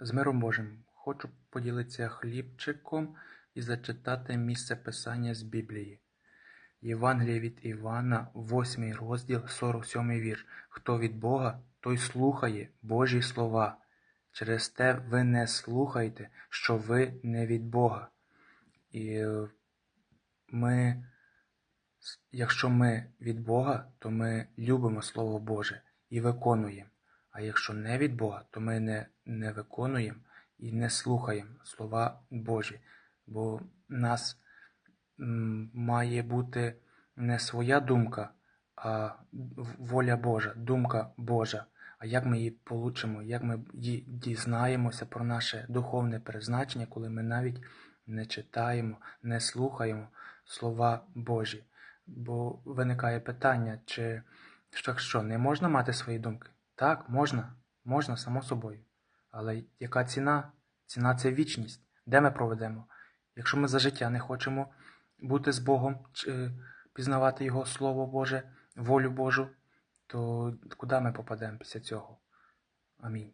З миром Божим. Хочу поділитися хлібчиком і зачитати місце писання з Біблії. Євангеліє від Івана, 8 розділ, 47 вірш. Хто від Бога, той слухає Божі слова. Через те ви не слухайте, що ви не від Бога. І е, ми, якщо ми від Бога, то ми любимо Слово Боже і виконуємо. А якщо не від Бога, то ми не, не виконуємо і не слухаємо слова Божі. Бо нас має бути не своя думка, а воля Божа, думка Божа. А як ми її получимо, як ми ї- дізнаємося про наше духовне призначення, коли ми навіть не читаємо, не слухаємо слова Божі. Бо виникає питання, чи що не можна мати свої думки? Так, можна, можна, само собою. Але яка ціна? Ціна це вічність. Де ми проведемо? Якщо ми за життя не хочемо бути з Богом, чи пізнавати Його Слово Боже, волю Божу, то куди ми попадемо після цього? Амінь.